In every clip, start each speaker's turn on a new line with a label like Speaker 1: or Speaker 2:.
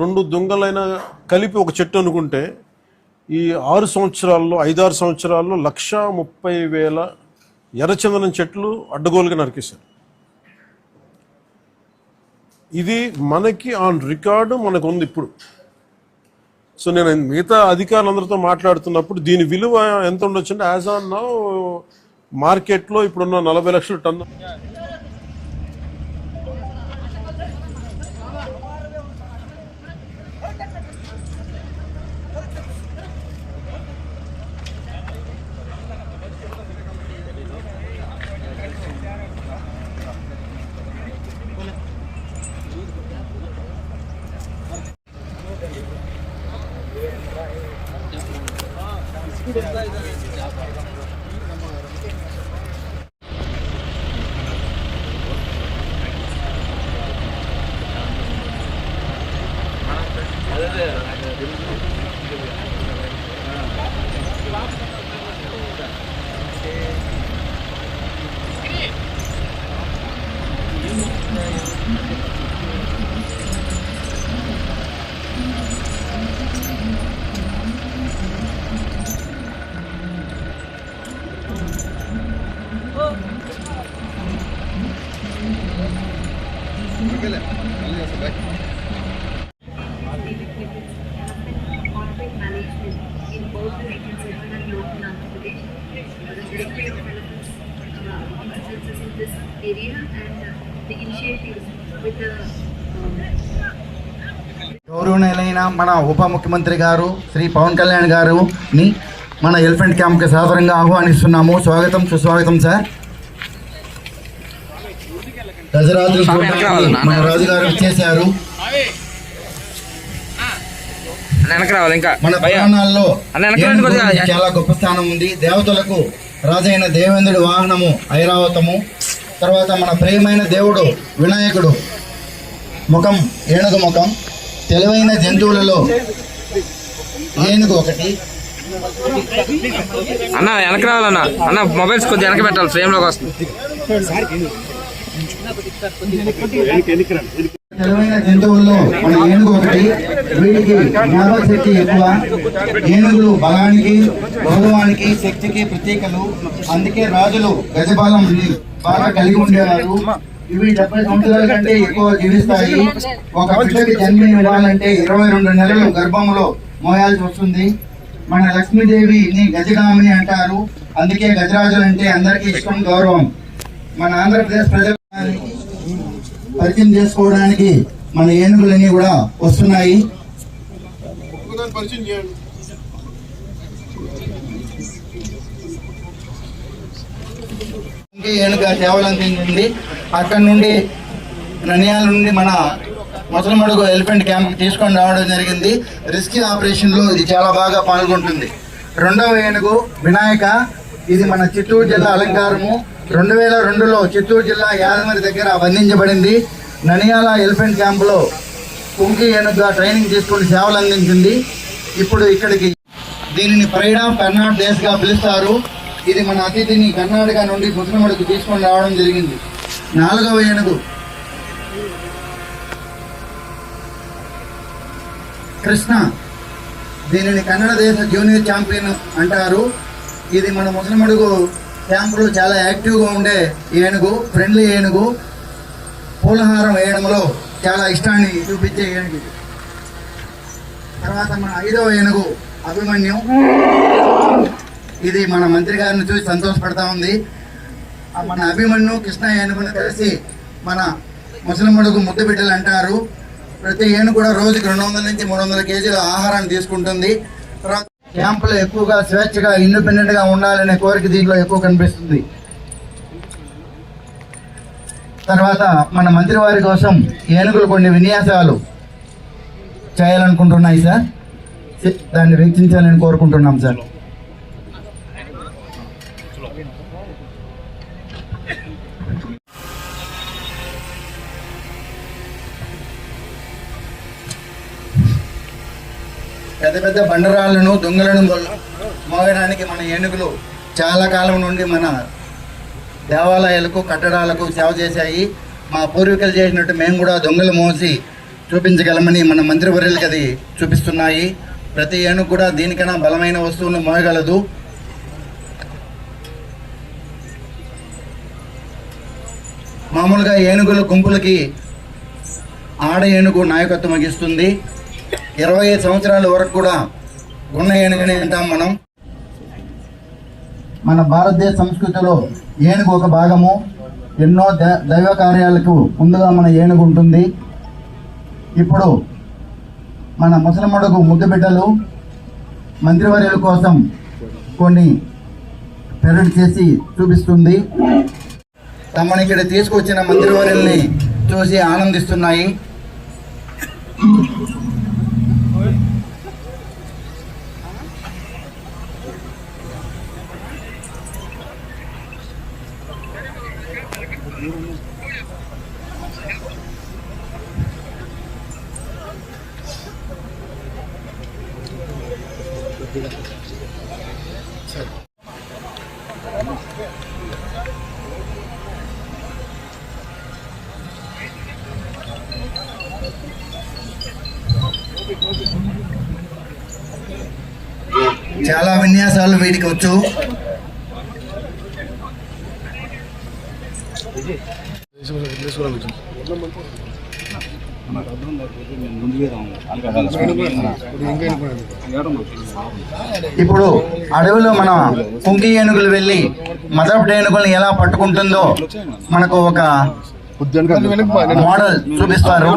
Speaker 1: రెండు దొంగలైనా కలిపి ఒక చెట్టు అనుకుంటే ఈ ఆరు సంవత్సరాల్లో ఐదారు సంవత్సరాల్లో లక్ష ముప్పై వేల ఎర్రచందనం చెట్లు అడ్డగోలుగా నరికేశారు. ఇది మనకి ఆన్ రికార్డు మనకు ఉంది ఇప్పుడు. సో నేను మిగతా అధికారులందరితో మాట్లాడుతున్నప్పుడు దీని విలువ ఎంత ఉండొచ్చు అంటే యాజ్ ఆన్ నౌ మార్కెట్లో ఇప్పుడున్న నలభై లక్షల టన్ను.
Speaker 2: ください。
Speaker 3: గౌరవనీయులైన మన ఉప ముఖ్యమంత్రి గారు శ్రీ పవన్ కళ్యాణ్ గారుని మన ఎలిఫెంట్ క్యాంప్కి సాదరంగా ఆహ్వానిస్తున్నాము. స్వాగతం సుస్వాగతం సార్. చూడడానికి మన రాజుగారు
Speaker 4: ఇంకా.
Speaker 3: మన. పురాణాల్లో. చాలా గొప్ప స్థానం ఉంది. దేవతలకు రాజైన దేవేంద్రుడి వాహనము ఐరావతము. తర్వాత మన ప్రియమైన దేవుడు వినాయకుడు. ముఖం ఏనుగు ముఖం. తెలివైన జంతువులలో ఏనుగు ఒకటి.
Speaker 4: అన్న వెనక్కి రావాలన్న అన్న మొబైల్స్ కొద్దిగా వెనక పెట్టాలి. ఫ్రేమ్లోకి వస్తుంది.
Speaker 3: తెలివైన జంతువుల్లో మన ఏనుగు ఒకటి వీటికి జ్ఞాపక శక్తి ఎక్కువ. ఏనుగులు బలానికి గౌరవానికి శక్తికి ప్రతీకలు. అందుకే రాజులు గజబలం బాగా కలిగి ఉండేవారు. ఇవి డెబ్బై సంవత్సరాల కంటే ఎక్కువ జీవిస్తాయి. ఒక బిడ్డకి జన్మ ఇవ్వాలంటే ఇరవై రెండు నెలలు గర్భంలో మోయాల్సి వస్తుంది. మన లక్ష్మీదేవిని గజగామిని అంటారు. అందుకే గజరాజులు అంటే అందరికీ ఇష్టం గౌరవం. మన ఆంధ్రప్రదేశ్ ప్రజలు పరిచయం చేసుకోవడానికి మన ఏనుగులన్నీ కూడా వస్తున్నాయి. ఏనుగ సేవలు అందించింది అక్కడ నుండి నన్యాల నుండి మన ముసలమడుగు ఎలిఫెంట్ క్యాంప్ తీసుకొని రావడం జరిగింది. రిస్కీ ఆపరేషన్లో ఇది చాలా బాగా పాల్గొంటుంది. రెండవ ఏనుగు వినాయక ఇది మన చిత్తూరు జిల్లా అలంకారము. రెండు వేల రెండులో చిత్తూరు జిల్లా యాదమరి దగ్గర బంధించబడింది ననియాల ఎలిఫెంట్ క్యాంపులో కుంకి ఏనుగుగా ట్రైనింగ్ తీసుకుని సేవలు అందించింది. ఇప్పుడు ఇక్కడికి దీనిని ప్రైడ్ ఆఫ్ కర్ణాటక దేశ్గా పిలుస్తారు. ఇది మన అతిథిని కర్ణాటక నుండి ముసలమడుకు తీసుకొని రావడం జరిగింది. నాలుగవ ఏనుగు. కృష్ణ. దీనిని కన్నడ దేశ జూనియర్ ఛాంపియన్ అంటారు. ఇది మన ముసలమడుగు క్యాంపులో చాలా యాక్టివ్గా ఉండే ఏనుగు ఫ్రెండ్లీ ఏనుగు. పూలహారం వేయడంలో చాలా ఇష్టాన్ని చూపించే ఏనుగు తర్వాత మన ఐదవ ఏనుగు అభిమన్యు. ఇది మన మంత్రి గారిని చూసి సంతోషపడతా ఉంది. మన అభిమన్యు కృష్ణ ఏనుగును కలిసి మన ముసలిమడుగు ముద్దు బిడ్డలు అంటారు. ప్రతి ఏనుగు కూడా రోజుకి రెండు వందల నుంచి మూడు వందల కేజీల ఆహారాన్ని తీసుకుంటుంది. తర్వాత క్యాంపులో ఎక్కువగా స్వేచ్ఛగా ఇండిపెండెంట్గా ఉండాలనే కోరిక దీంట్లో ఎక్కువ కనిపిస్తుంది. తర్వాత మన మంత్రి వారి కోసం ఏనుగులు కొన్ని విన్యాసాలు చేయాలనుకుంటున్నాయి సార్. దాన్ని వీక్షించాలని కోరుకుంటున్నాం సార్. పెద్ద పెద్ద బండరాళ్ళను దొంగలను మోగడానికి మన ఏనుగులు చాలా కాలం నుండి మన దేవాలయాలకు కట్టడాలకు సేవ చేశాయి. మా పూర్వీకులు చేసినట్టు మేము కూడా దొంగలు మోసి చూపించగలమని మన మంత్రివర్యులకి అది చూపిస్తున్నాయి. ప్రతి ఏనుగు కూడా దీనికన్నా బలమైన వస్తువును మోయగలదు. మామూలుగా ఏనుగుల గుంపులకి ఆడ ఏనుగు నాయకత్వం వహిస్తుంది. ఇరవై ఐదు సంవత్సరాల వరకు కూడా ఉన్న ఏనుగని అంటాం మనం. మన భారతదేశ సంస్కృతిలో ఏనుగు ఒక భాగము. ఎన్నో ద- దైవ కార్యాలకు ముందుగా మన ఏనుగు ఉంటుంది. ఇప్పుడు మన ముసలమ్మడుగు ముద్దు బిడ్డలు మంత్రివర్యుల కోసం కొన్ని పెరడు చేసి చూపిస్తుంది. తమని ఇక్కడ తీసుకొచ్చిన మంత్రివర్యుల్ని చూసి ఆనందిస్తున్నాయి. చాలా విన్యాసాలు వీటికి వచ్చు. ఇప్పుడు అడవిలో మన కుంకి ఏనుగులు వెళ్ళి మదపటి ఏనుగులను ఎలా పట్టుకుంటుందో మనకు ఒక మోడల్ చూపిస్తారు.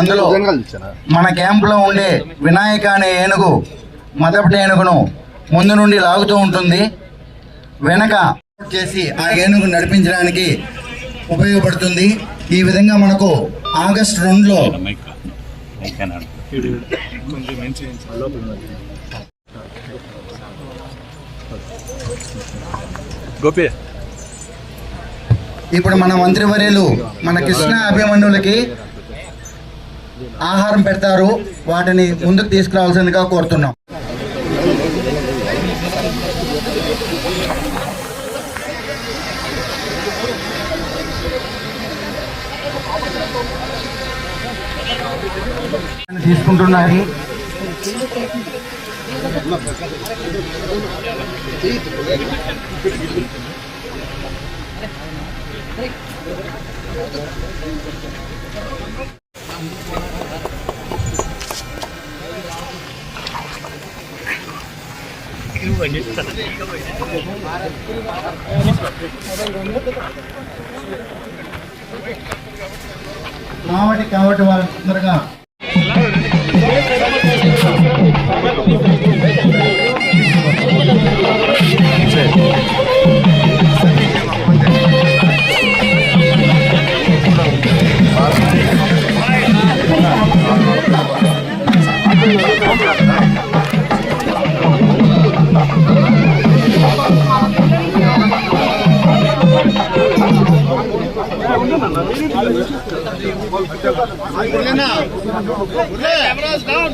Speaker 3: అందులో మన క్యాంపులో ఉండే వినాయక అనే ఏనుగు మదపటి ఏనుగును ముందు నుండి లాగుతూ ఉంటుంది. వెనక చేసి ఆ ఏనుగు నడిపించడానికి ఉపయోగపడుతుంది. ఈ విధంగా మనకు ఆగస్ట్ రెండులో
Speaker 4: గోపి.
Speaker 3: ఇప్పుడు మన మంత్రివర్యులు మన కృష్ణ అభిమన్యులకి ఆహారం పెడతారు. వాటిని ముందుకు తీసుకురావాల్సిందిగా కోరుతున్నాం. తీసుకుంటున్నారు కాబట్టి కాబట్టి వాళ్ళు తొందరగా Camera's down.